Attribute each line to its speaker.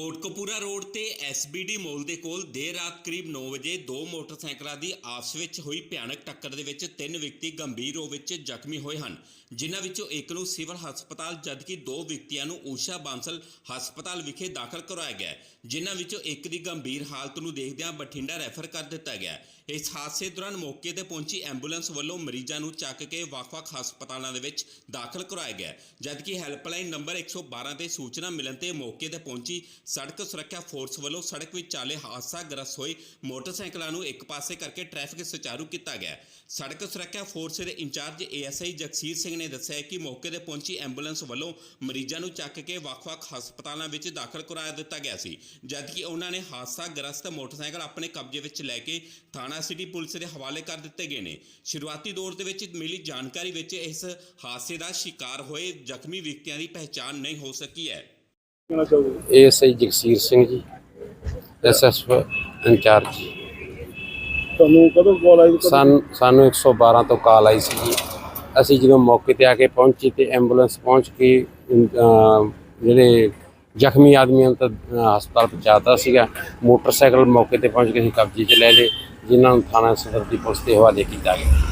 Speaker 1: Kotkapura road ਤੇ ਐਸਬੀਡੀ mall ਦੇ ਕੋਲ ਦੇਰ ਰਾਤ ਕਰੀਬ 9 ਵਜੇ ਦੋ ਮੋਟਰਸਾਈਕਲਾਂ ਦੀ ਆਪਸ ਵਿੱਚ ਹੋਈ ਭਿਆਨਕ ਟੱਕਰ ਦੇ ਵਿੱਚ ਤਿੰਨ ਵਿਅਕਤੀ ਗੰਭੀਰ ਰੂਪ ਵਿੱਚ ਜ਼ਖਮੀ ਹੋਏ ਹਨ, ਜਿਨ੍ਹਾਂ ਵਿੱਚੋਂ ਇੱਕ ਨੂੰ ਸਿਵਲ ਹਸਪਤਾਲ ਜਦਕਿ ਦੋ ਵਿਅਕਤੀਆਂ ਨੂੰ ਊਸ਼ਾ ਬਾਂਸਲ ਹਸਪਤਾਲ ਵਿਖੇ ਦਾਖਲ ਕਰਵਾਇਆ ਗਿਆ, ਜਿਨ੍ਹਾਂ ਵਿੱਚੋਂ ਇੱਕ ਦੀ ਗੰਭੀਰ ਹਾਲਤ ਨੂੰ ਦੇਖਦਿਆਂ ਬਠਿੰਡਾ ਰੈਫਰ ਕਰ ਦਿੱਤਾ ਗਿਆ। ਇਸ ਹਾਦਸੇ ਦੌਰਾਨ ਮੌਕੇ ਤੇ ਪਹੁੰਚੀ ਐਂਬੂਲੈਂਸ ਵੱਲੋਂ ਮਰੀਜ਼ਾਂ ਨੂੰ ਚੱਕ ਕੇ ਵੱਖ-ਵੱਖ ਹਸਪਤਾਲਾਂ ਦੇ ਵਿੱਚ ਦਾਖਲ ਕਰਵਾਇਆ ਗਿਆ, ਜਦਕਿ ਹੈਲਪਲਾਈਨ ਨੰਬਰ 112 ਤੇ ਸੂਚਨਾ ਮਿਲਣ ਤੇ ਮੌਕੇ ਤੇ ਪਹੁੰਚੀ ਸੜਕ ਸੁਰੱਖਿਆ ਫੋਰਸ ਵੱਲੋਂ ਸੜਕ ਵਿੱਚ ਚਾਲੇ ਹਾਦਸਾ ਗ੍ਰਸਤ ਹੋਏ ਮੋਟਰਸਾਈਕਲਾਂ ਨੂੰ ਇੱਕ ਪਾਸੇ ਕਰਕੇ ਟ੍ਰੈਫਿਕ ਸੁਚਾਰੂ ਕੀਤਾ ਗਿਆ। ਸੜਕ ਸੁਰੱਖਿਆ ਫੋਰਸ ਦੇ ਇੰਚਾਰਜ ਏਐਸਆਈ ਜਗਸੀਰ ਸਿੰਘ ਨੇ ਦੱਸਿਆ ਕਿ ਮੌਕੇ ਤੇ ਪਹੁੰਚੀ ਐਂਬੂਲੈਂਸ ਵੱਲੋਂ ਮਰੀਜ਼ਾਂ ਨੂੰ ਚੱਕ ਕੇ ਵੱਖ-ਵੱਖ ਹਸਪਤਾਲਾਂ ਵਿੱਚ ਦਾਖਲ ਕਰਵਾਇਆ ਦਿੱਤਾ ਗਿਆ ਸੀ, ਜਦਕਿ ਉਹਨਾਂ ਨੇ ਹਾਦਸਾ ਗ੍ਰਸਤ ਮੋਟਰਸਾਈਕਲ ਆਪਣੇ ਕਬਜ਼ੇ ਵਿੱਚ ਲੈ ਕੇ ਥਾਣਾ ਸਿਟੀ ਪੁਲਿਸ ਦੇ ਹਵਾਲੇ ਕਰ ਦਿੱਤੇ ਗਏ ਨੇ। ਸ਼ੁਰੂਆਤੀ ਦੌਰ ਦੇ ਵਿੱਚ ਮਿਲੀ ਜਾਣਕਾਰੀ ਵਿੱਚ ਇਸ ਹਾਦਸੇ ਦਾ ਸ਼ਿਕਾਰ ਹੋਏ ਜ਼ਖਮੀ ਵਿਅਕਤੀਆਂ ਦੀ ਪਹਿਚਾਣ ਨਹੀਂ ਹੋ ਸਕੀ ਹੈ।
Speaker 2: ਕਹਿਣਾ ਚਾਹੋਗੇ?
Speaker 3: ASI Jagsir Singh ji SSF incharge.
Speaker 2: ਤੁਹਾਨੂੰ ਕਦੋਂ ਕਾਲ ਆਈ ਕਦੋਂ
Speaker 3: ਸਾਨੂੰ ਸਾਨੂੰ 112 ਤੋਂ ਕਾਲ ਆਈ ਸੀ ਜੀ। ਅਸੀਂ ਜਦੋਂ ਮੌਕੇ ਤੇ ਆ ਕੇ ਪਹੁੰਚੇ ਤੇ ਐਂਬੂਲੈਂਸ ਪਹੁੰਚ ਕੇ ਅਮ, ਜਿਹੜੇ ਜ਼ਖਮੀ ਆਦਮੀਆਂ ਨੂੰ ਤਾਂ ਅ, ਹਸਪਤਾਲ ਪਹੁੰਚਾਤਾ ਸੀਗਾ। ਮੋਟਰਸਾਈਕਲ ਮੌਕੇ ਤੇ ਪਹੁੰਚ ਕੇ ਅਸੀਂ ਕਬਜ਼ੇ 'ਚ ਲੈ ਲਏ ਜਿਨ੍ਹਾਂ ਨੂੰ ਥਾਣਾ ਸਦਰ ਦੀ ਪੁਲਿਸ ਦੇ ਹਵਾਲੇ ਕੀਤਾ ਗਿਆ।